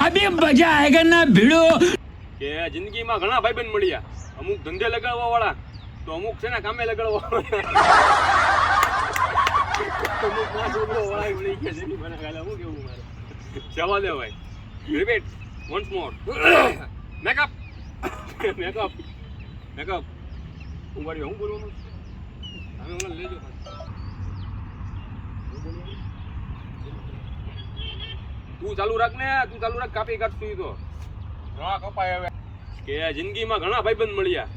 અબે મજા આયગન ના ભીડો કે જિંદગીમાં ઘણા ભાઈબંધ મળ્યા અમુક ધંધે લગાડવા વાળા તો અમુક છે ને કામે લગાડવા અમુક ભાઈ repeat once more makeup makeup makeup હું બોલવાનું તમે હમણાં લેજો તું ચાલુ રાખ ને તું ચાલુ રાખ કાપી કાઢશું તો ઘણા કપાય હવે કે જિંદગીમાં ઘણા ભાઈબંધ મળ્યા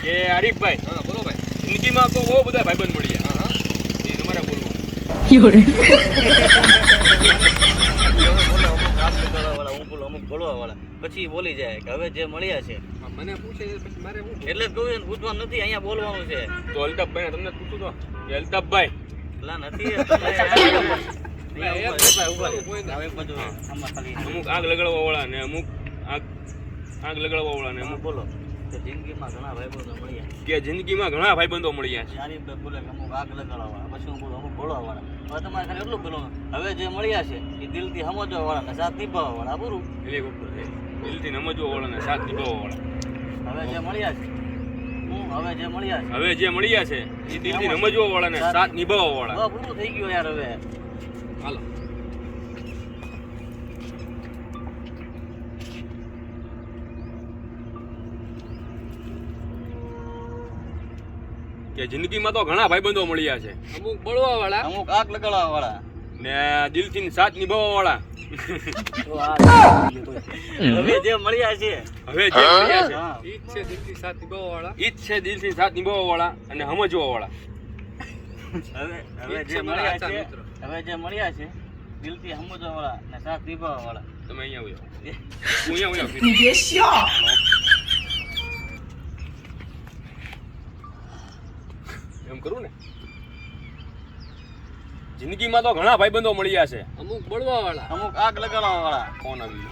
કે હરીફભાઈ હા બોલો ભાઈ જિંદગીમાં તો બહુ બધા ભાઈબંધ મળ્યા હા એ તમારે બોલવું અમુક બોલવા વાળા પછી બોલી જાય કે હવે જે મળ્યા છે મને પૂછે પછી મારે હું એટલે જ કહું પૂછવા પૂછવાનું નથી અહીંયા બોલવાનું છે. તો અલ્તાફભાઈ તમને પૂછું તો. કે અલ્તાફભાઈ. પેલા નથી અમુક આગ લગાડવા વાળા ને અમુક આગ આગ લગાડવા વાળા ને અમુક. બોલો. કે જિંદગીમાં ઘણા ભાઈબંધો મળ્યા. કે જિંદગીમાં ઘણા ભાઈબંધો મળ્યા બે બોલે કે અમુક આગ લગાડવા પછી હું બોલું અમુક બોલવા વાળા. હવે તમારે ખાલી એટલું બોલો હવે જે મળ્યા છે એ દિલથી સમજવા વાળા ને સાથ નિભાવવા વાળા પૂરું દિલથી સમજવા વાળા ને સાથ નિભાવવા વાળા. હવે જે મળ્યા છે. હવે જે મળ્યા છે. હવે જે મળ્યા છે એ દિલથી રમજવા વાળા ને સાથ નિભાવવા વાળા પૂરું થઈ ગયું યાર હવે. હાલો. કે જિંદગીમાં તો ઘણા ભાઈબંધો મળ્યા છે. અમુક બળવા વાળા અમુક આગ લગાડવા વાળા ને દિલથી સાથ નિભાવવા વાળા હવે જે મળ્યા છે. હવે જે મળ્યા છે. હા. ઈ છે દિલથી સાથ નિભાવવા વાળા ઈ જ છે દિલથી સાથ નિભાવવા વાળા અને સમજવા વાળા હવે હવે જે મળ્યા છે હવે જે મળ્યા છે દિલથી સમજવા વાળા સાથ નિભાવવા વાળા તમે અહીંયા આવ્યો હું અહીંયા આવ્યો એમ કરું ને? જિંદગીમાં તો ઘણા ભાઈબંધો મળ્યા છે. અમુક બળવા વાળા અમુક આગ લગાડવા વાળા ફોન આવી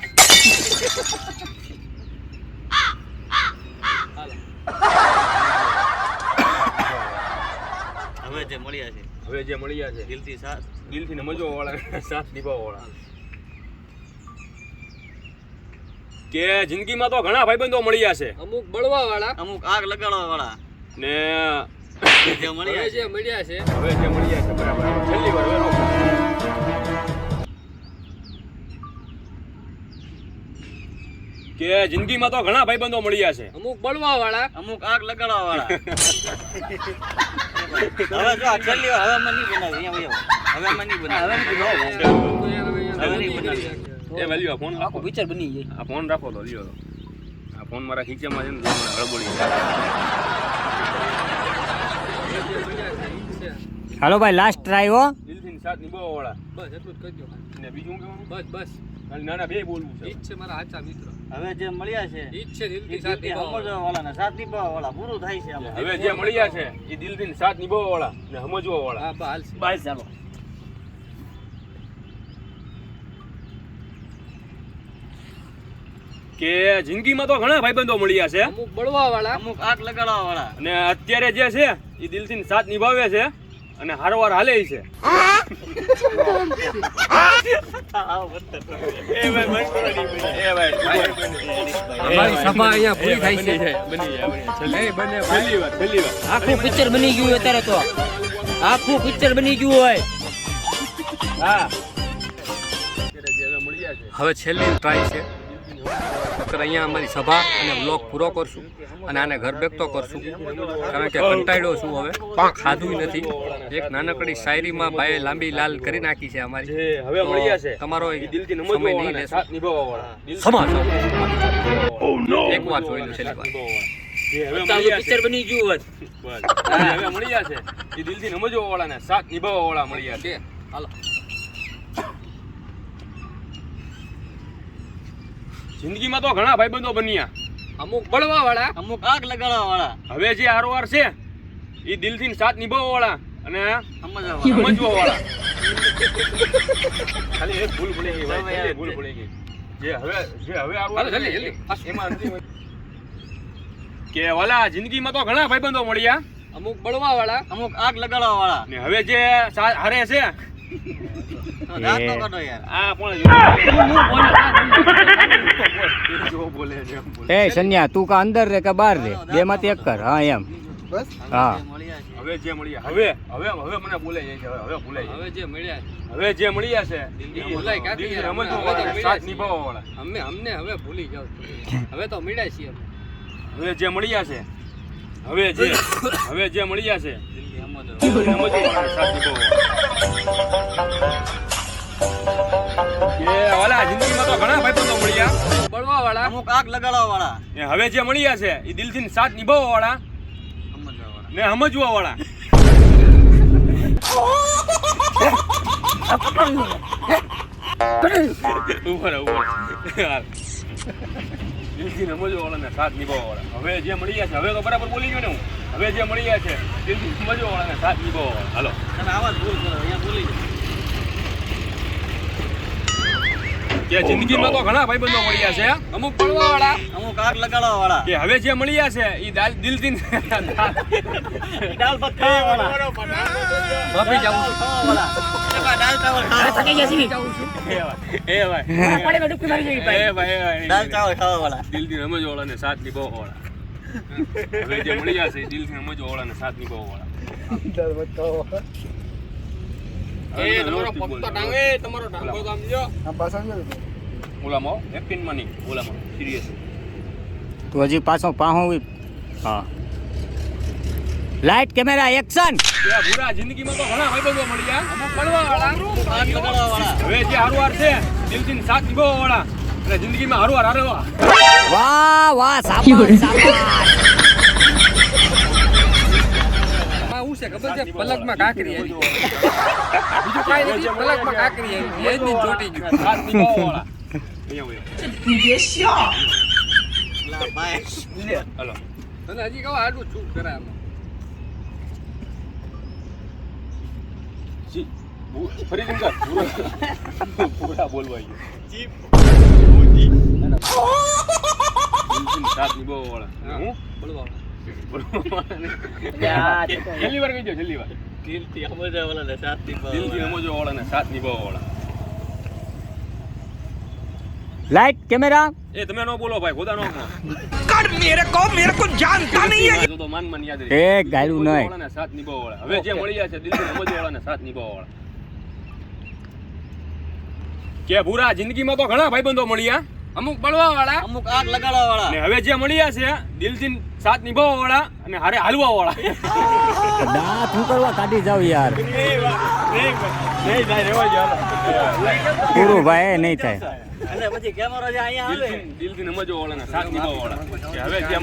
હવે જે મળ્યા છે. હવે જે મળ્યા છે. દિલથી સાથ. દિલથી ને નમજવા વાળા સાથ નિભાવવા વાળા કે જિંદગીમાં તો ઘણા ભાઈબંધો મળ્યા છે. અમુક બળવા વાળા અમુક આગ લગાડવા વાળા ને જે મળ્યા છે. મળ્યા છે. હવે જે મળ્યા છે બરાબર. છેલ્લી વાર. કે જિંદગીમાં તો ઘણા ભાઈબંધો મળ્યા છે. અમુક બળવા વાળા અમુક આગ લગાડવા વાળા હવે જો છેલ્લી હવે મને નહીં બનાવી. હવે મને નહીં બનાવી હવે નહીં બનાવી એ વેલ્યુ આ ફોન રાખો. પિક્ચર બની જાય આ ફોન રાખો તો લ્યો. તો આ ફોન મારા ખીચામાં છે ને હળબડી હાલો ભાઈ લાસ્ટ ટ્રાય હો. ને સાથ નિભાવવા વાળા. બસ એટલું જ કહી દો ને બીજું શું કહેવાનું? બસ બસ. નાના બે બોલવું છે ઈ છે મારા આચા મિત્ર. હવે જે મળ્યા છે ઈ છે દિલથી સમજવા વાળા ને સાથ નિભાવવા વાળા. પૂરું થાય છે હવે જે મળ્યા છે એ દિલથી ને સાથ નિભાવવા વાળા ને સમજવા વાળા. બસ ચાલો કે જિંદગીમાં તો ઘણા ભાઈબંધો મળ્યા છે. અમુક બળવા વાળા અમુક આગ લગાડવા વાળા અને અત્યારે જે છે એ દિલથી સાથ નિભાવે છે અને હારવાર હાલે છે. આખું પિક્ચર બની ગયું અત્યારે તો. આખું પિક્ચર બની ગયું હોય. હા. હવે છેલ્લી ટ્રાય છે. નકર અહીંયા અમારી સભા અને બ્લોગ પૂરો કરશું અને આને ઘર બેકતો કરશું. કારણ કે કંટાળ્યો છું હવે. ખાધું નથી. એક નાનકડી શાયરીમાં ભાઈએ લાંબી લાલ કરી નાખી છે અમારી. જે હવે મળ્યા છે. તો તમારો સમય નહીં લેશો. દિલથી સમાજ એક વાર જોઈ લો છેલ્લી વાર જે હવે પિક્ચર બની ગયું હોત. હવે મળ્યા છે. એ દિલથી નમજવા વાળા ને સાથ નિભાવવા વાળા મળ્યા છે. હાલો. જિંદગીમાં તો ઘણા ભાઈબંધો બન્યા. અમુક બળવા વાળા અમુક આગ લગાડવા વાળા હવે જે હારવાર છે એ દિલથી સાથ નિભાવવા વાળા અને સમજવા વાળા ખાલી એક ભૂલ ભૂલી ગઈ ભૂલ ભૂલી ગઈ. જે હવે જે હવે છે ને, એમાં કે વાલા જિંદગીમાં તો ઘણા ભાઈબંધો મળ્યા. અમુક બળવા વાળા અમુક આગ લગાડવા વાળા ને હવે જે હારે છે દાંત નો કાઢો યાર. આ પણ જો બોલે છે એમ બોલે. એ સન્યા તું કા અંદર રે કે બહાર રે? બે માંથી એક કર. હા એમ. હા. મળ્યા છે. હવે જે મળ્યા હવે હવે હવે મને બોલે જાય છે હવે જાય હવે જે મળ્યા હવે જે મળ્યા છે સાથ નિભાવવા વાળા અમે અમને હવે ભૂલી જાવ હવે તો મળ્યા છીએ હવે જે મળ્યા છે હવે જે હવે જે મળ્યા છે સાથ નિભાવવા વાળા. કે જિંદગીમાં તો ઘણા ભાઈબંધો મળ્યા. બળવા વાળા અમુક આગ લગાડવા વાળા ને હવે જે મળ્યા છે એ દિલથી સાથ નિભાવવા વાળા સમજવા વાળા ને સમજવા વાળા ઉપર ઉપર દિલથી સમજવા વાળા ને સાથ નિભાવવા વાળા હવે જે મળ્યા છે હવે તો બરાબર બોલી ગયો ને હું. હવે જે મળ્યા છે દિલથી સમજવા વાળા ને સાથ નિભાવવા વાળા હાલો. તમે આવા જ ભૂલ કરો અહીંયા બોલી કે જિંદગીમાં તો ઘણા ભાઈબંધો મળ્યા છે અમુક વાળા અમુક આગ લગાડવા વાળા કે હવે જે મળ્યા છે એ દાલ દિલથી દાલ. ભાત ખાવા વાળા ભાભી જાઉં છું. ખાવા વાળા દાલ ચાવલ ખાવા એ ભાઈ. એ ભાઈ. એ ભાઈ. દાલ ચાવલ ખાવા વાળા દિલથી સમજવા વાળા ને સાથ નિભાવવા વાળા હવે જે મળ્યા છે એ દિલથી સમજવા વાળા ને સાથ નિભાવવા વાળા એ તમારો તો ટાંગે તમારો ટાંગો તો આમ જો ઓલામાં એપ્પિનમાં નહીં ઓલામાં સિરિયસ. તું હજી પાછો પાહો હા લાઈટ કેમેરા એક્શન! ભૂરા જિંદગીમાં તો ઘણા ભાઈબંધો મળ્યા. અમુક પડવા વાળા હવે જે હારવાર છે દિલથી સાથ નિભાવવા વાળા અને જિંદગીમાં હારવાર હારવા. વાહ વાહ સાબાસ સાબાસ આમાં શું છે ખબર છે પલકમાં કાંકરી આવી બીજું કાંઈ નથી પલકમાં કાંકરી આવી એ જ ની ચોટી ગયું વાળા હોય. લા ભાઈ હાલો તને હજી કહો આડું ચૂપ કરાય આમાં જી ફરી સમજા પૂરા પૂરા બોલવા સાથ નિભાવવા વાળા હું બળવા છેલ્લી વાર કહી દો વાર દિલથી સમજવા વાળા ને સાથી દિલથી સમજવા વાળા ને સાથ નિભાવવા વાળા લાઈટ કેમેરા એ તમે ન બોલો ભાઈ ખોદા નો કર મેરે કો મેરે કો જાનતા નહીં હે. તો માન માન યાદ રહે. એ ગાયલું નહીં. વાળા ને સાથ નિભાવવા વાળા. હવે જે મળ્યા છે દિલથી સમજવા વાળા ને સાથ નિભાવવા વાળા. કે ભૂરા જિંદગીમાં તો ઘણા ભાઈબંધો મળ્યા. અમુક બળવા વાળા અમુક આગ લગાડવા વાળા ને હવે જે મળ્યા છે દિલથી સાથ નિભાવવા વાળા અને હારે હાલવા વાળા દાંત હું કરવા કાઢી જાવ યાર. પૂરું ભાઈ નહીં થાય. અને પછી કેમેરો જે અહીંયા આવે. દિલથી દિલથી વાળા સાથ નિભાવવા વાળા હવે જે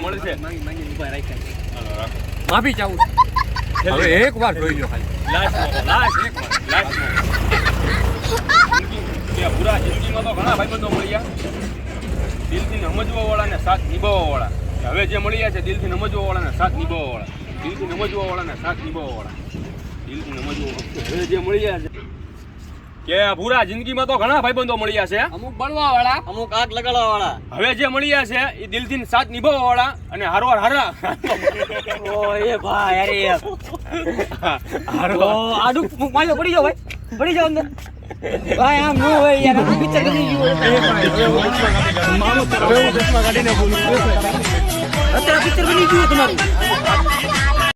માફી ચાવું છું. હવે એક વાર જોઈ લો ખાલી. લાસ્ટ લાસ્ટ એક વાર લાસ્ટ પૂરા જિંદગીમાં તો ઘણા ભાઈબંધો મળ્યા. દિલથી સમજવાવાળાને સાથ નિભાવવા વાળા હવે જે મળ્યા છે દિલથી સમજવા વાળા ને સાથ નિભાવવા વાળા દિલથી સમજવાવાળાને સાથ નિભાવવા વાળા દિલથી સમજવા હવે જે મળ્યા છે. કે પૂરા જિંદગીમાં તો ઘણા ભાઈબંધો મળ્યા છે. અમુક બળવા વાળા અમુક આગ લગાડવા વાળા હવે જે મળ્યા છે એ દિલથી સાથ નિભાવવા વાળા અને હારવાર હારા. ઓ એ ભાઈ અરે આડું માયો પડી જાવ ભાઈ. પડી જાવ અંદર. ભાઈ આમ નો હોય યાર આ પિક્ચર બની ગયું અત્યારે પિક્ચર બની ગયું તમારું.